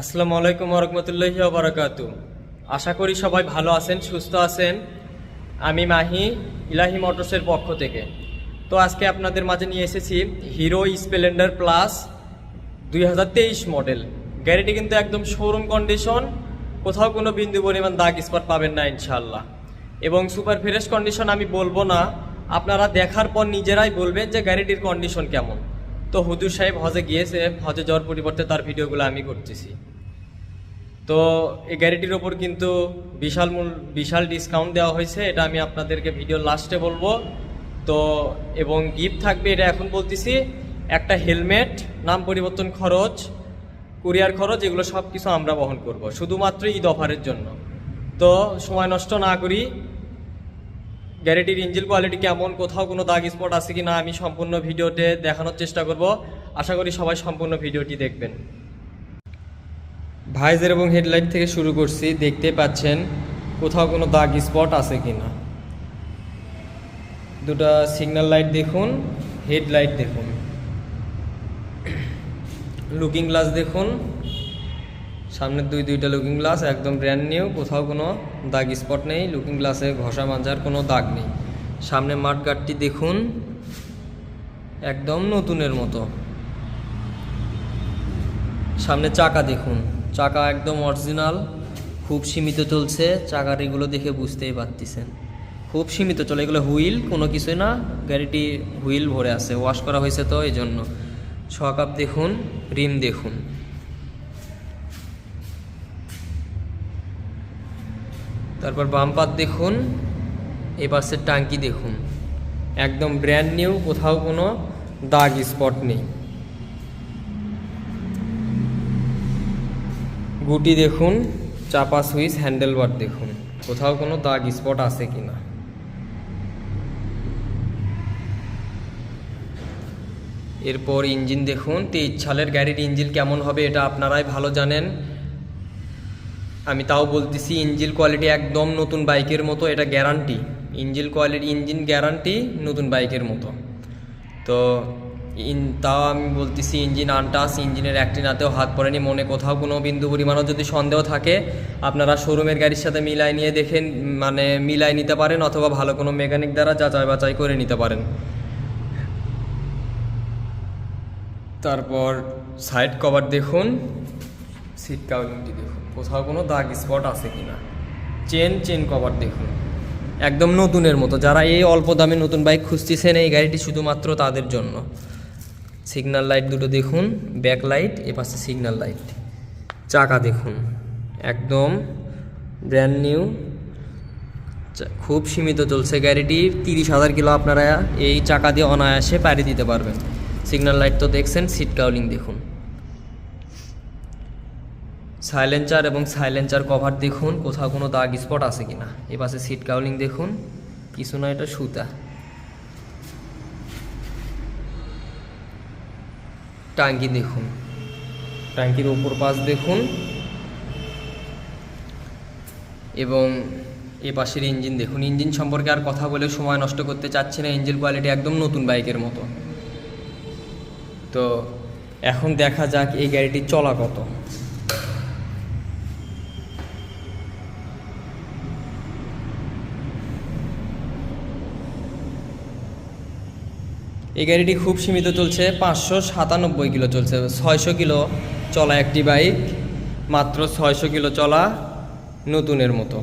আসসালামু আলাইকুম রহমতুল্লাহি বারাকাত আশা করি সবাই ভালো আছেন, সুস্থ আছেন। আমি মাহি, ইলাহি মোটরসের পক্ষ থেকে। তো আজকে আপনাদের মাঝে নিয়ে এসেছি হিরো স্প্লেন্ডার প্লাস দুই হাজার তেইশ মডেল। গাড়িটি কিন্তু একদম শোরুম কন্ডিশন কোথাও কোনো বিন্দু পরিমাণ দাগ স্পট পাবেন না ইনশাল্লাহ এবং সুপার ফ্রেশ কন্ডিশন আমি বলব না, আপনারা দেখার পর নিজেরাই বলবেন যে গাড়িটির কন্ডিশন কেমন। তো হুজুর সাহেব হজে গিয়েছে, হজে যাওয়ার পরিবর্তে তার ভিডিওগুলো আমি করতেছি। তো এই গাড়িটির ওপর কিন্তু বিশাল মূল, বিশাল ডিসকাউন্ট দেওয়া হয়েছে, এটা আমি আপনাদেরকে ভিডিও লাস্টে বলব। তো, এবং গিফট থাকবে এটা এখন বলতেছি, একটা হেলমেট নাম পরিবর্তন খরচ কুরিয়ার খরচ, এগুলো সব কিছু আমরা বহন করব, শুধুমাত্র ঈদ অফারের জন্য। তো, সময় নষ্ট না করি গাড়িটির ইঞ্জিন কোয়ালিটি কেমন, কোথাও কোনো দাগ স্পট আছে কি না আমি সম্পূর্ণ ভিডিওতে দেখানোর চেষ্টা করব। আশা করি সবাই সম্পূর্ণ ভিডিওটি দেখবেন। ভাইজার এবং হেডলাইট থেকে শুরু করছি, দেখতে পাচ্ছেন কোথাও কোনো দাগ স্পট আছে কি না দুটা সিগন্যাল লাইট দেখুন হেডলাইট দেখুন। লুকিং গ্লাস দেখুন। সামনের দুই, দুইটা লুকিং গ্লাস একদম ব্র্যান্ড নিউ কোথাও কোনো দাগ স্পট নেই লুকিং গ্লাসে ঘষা মাঞ্জার কোনো দাগ নেই। সামনে মাঠ গার্ডটি দেখুন, একদম নতুনের মতো। সামনে চাকা দেখুন, চাকা একদম অরিজিনাল খুব সীমিত চলছে, চাকার এগুলো দেখে বুঝতেই পারতেছেন। খুব সীমিত চলে, এগুলো হুইল, কোনো কিছুই না, গাড়িটি হুইল ভরে আছে ওয়াশ করা হয়েছে তো এই জন্য কাপ দেখুন, রিম দেখুন। তারপর বাম্পার দেখুন এই পাশের টাঙ্কি দেখুন। একদম ব্র্যান্ড নিউ কোথাও কোনো দাগ স্পট নেই। গুটি দেখুন, চাপা সুইচ হ্যান্ডেল হ্যান্ডেলবার দেখুন। কোথাও কোনো দাগ স্পট আছে কি না এরপর ইঞ্জিন দেখুন, তেইশ সালের গাড়ির ইঞ্জিন কেমন হবে এটা আপনারাই ভালো জানেন। আমি তাও বলতেছি ইঞ্জিন কোয়ালিটি একদম নতুন বাইকের মতো, এটা guarantee engine quality engine guarantee নতুন বাইকের মতো। তো ইন, তাও আমি বলতেছি ইঞ্জিন আনটাস ইঞ্জিনের একটি নাতেও হাত পড়েনি, মনে কোথাও কোনো বিন্দু পরিমাণও যদি সন্দেহ থাকে, আপনারা শোরুমের গাড়ির সাথে মিলাই নিয়ে দেখেন মানে মিলাই নিতে পারেন, অথবা ভালো কোনো মেকানিক দ্বারা যাচাই বাছাই করে নিতে পারেন। তারপর সাইড কভার দেখুন। সিট কাউলিংটি দেখুন। কোথাও কোনো দাগ স্পট আছে কি না চেন চেন কভার দেখুন। একদম নতুনের মতো। যারা এই অল্প দামে নতুন বাইক খুঁজতেছেন, এই গাড়িটি শুধুমাত্র তাদের জন্য। সিগন্যাল লাইট দুটো দেখুন ব্যাক লাইট এ পাশে লাইট চাকা দেখুন। একদম ব্র্যান্ড নিউ খুব সীমিত চলছে গাড়িটি। তিরিশ হাজার কিলো আপনারা এই চাকা দিয়ে অনায়াসে পাড়ি দিতে পারবেন। সিগন্যাল লাইট তো দেখছেন সিট কাউলিং দেখুন। সাইলেন্সার এবং সাইলেন্সার কভার দেখুন, কোথাও কোনো দাগ স্পট আছে কিনা। এ পাশে সিট কাউলিং দেখুন, কিছু না, এটা সুতা। টাঙ্কি দেখুন। টাঙ্কির ওপর পাশ দেখুন। এবং এ পাশের ইঞ্জিন দেখুন। ইঞ্জিন সম্পর্কে আর কথা বলে সময় নষ্ট করতে চাচ্ছি না। ইঞ্জিন কোয়ালিটি একদম নতুন বাইকের মতো। তো এখন দেখা যাক এই গাড়িটি চলা কত। এই গাড়িটি খুব সীমিত চলছে, পাঁচশো সাতানব্বই কিলো চলছে। ছয়শো কিলো চলা একটি বাইক, মাত্র ছয়শো কিলো চলা নতুনের মতো।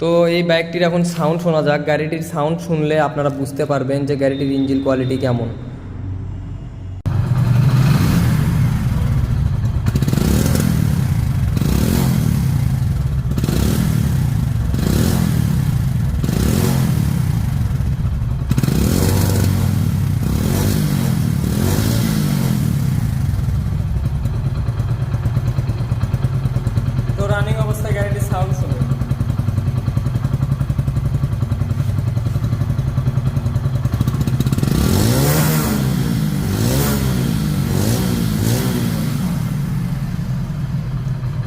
তো এই বাইকটির এখন সাউন্ড শোনা যাক। গাড়িটির সাউন্ড শুনলে আপনারা বুঝতে পারবেন যে গাড়িটির ইঞ্জিন কোয়ালিটি কেমন। তো রানিং অবস্থায় গাড়িটির সাউন্ড শুনুন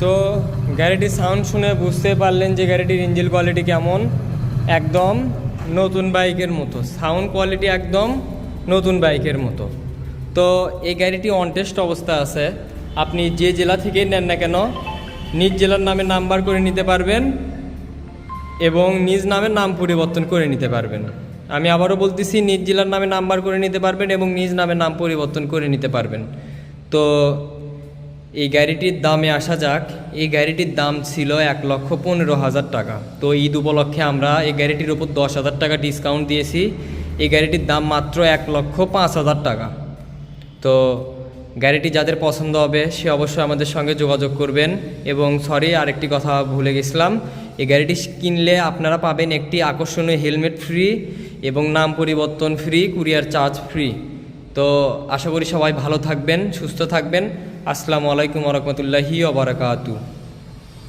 তো গাড়িটির সাউন্ড শুনে বুঝতে পারলেন যে গাড়িটির ইঞ্জিন কোয়ালিটি কেমন। একদম নতুন বাইকের মতো। সাউন্ড কোয়ালিটি একদম নতুন বাইকের মতো। তো এই গাড়িটি অন টেস্ট অবস্থা আছে। আপনি যে জেলা থেকেই নেন না কেন নিজ জেলার নামে নাম্বার করে নিতে পারবেন এবং নিজ নামের নাম পরিবর্তন করে নিতে পারবেন। আমি আবারও বলতেছি, নিজ জেলার নামে নাম্বার করে নিতে পারবেন এবং নিজ নামে নাম পরিবর্তন করে নিতে পারবেন। তো এই গাড়িটির দামে আসা যাক। এই গাড়িটির দাম ছিল এক লক্ষ পনেরো হাজার টাকা। তো ঈদ উপলক্ষে আমরা এই গাড়িটির উপর দশ হাজার টাকা ডিসকাউন্ট দিয়েছি। এই গাড়িটির দাম মাত্র এক লক্ষ পাঁচ হাজার টাকা। তো গাড়িটি যাদের পছন্দ হবে, সে অবশ্যই আমাদের সঙ্গে যোগাযোগ করবেন। এবং সরি আরেকটি কথা ভুলে গেছিলাম। এই গাড়িটি কিনলে আপনারা পাবেন একটি আকর্ষণীয় হেলমেট ফ্রি এবং নাম পরিবর্তন ফ্রি কুরিয়ার চার্জ ফ্রি তো আশা করি সবাই ভালো থাকবেন, সুস্থ থাকবেন। আসসালামু আলাইকুম রহমতুল্লাহি ওবরাকাতু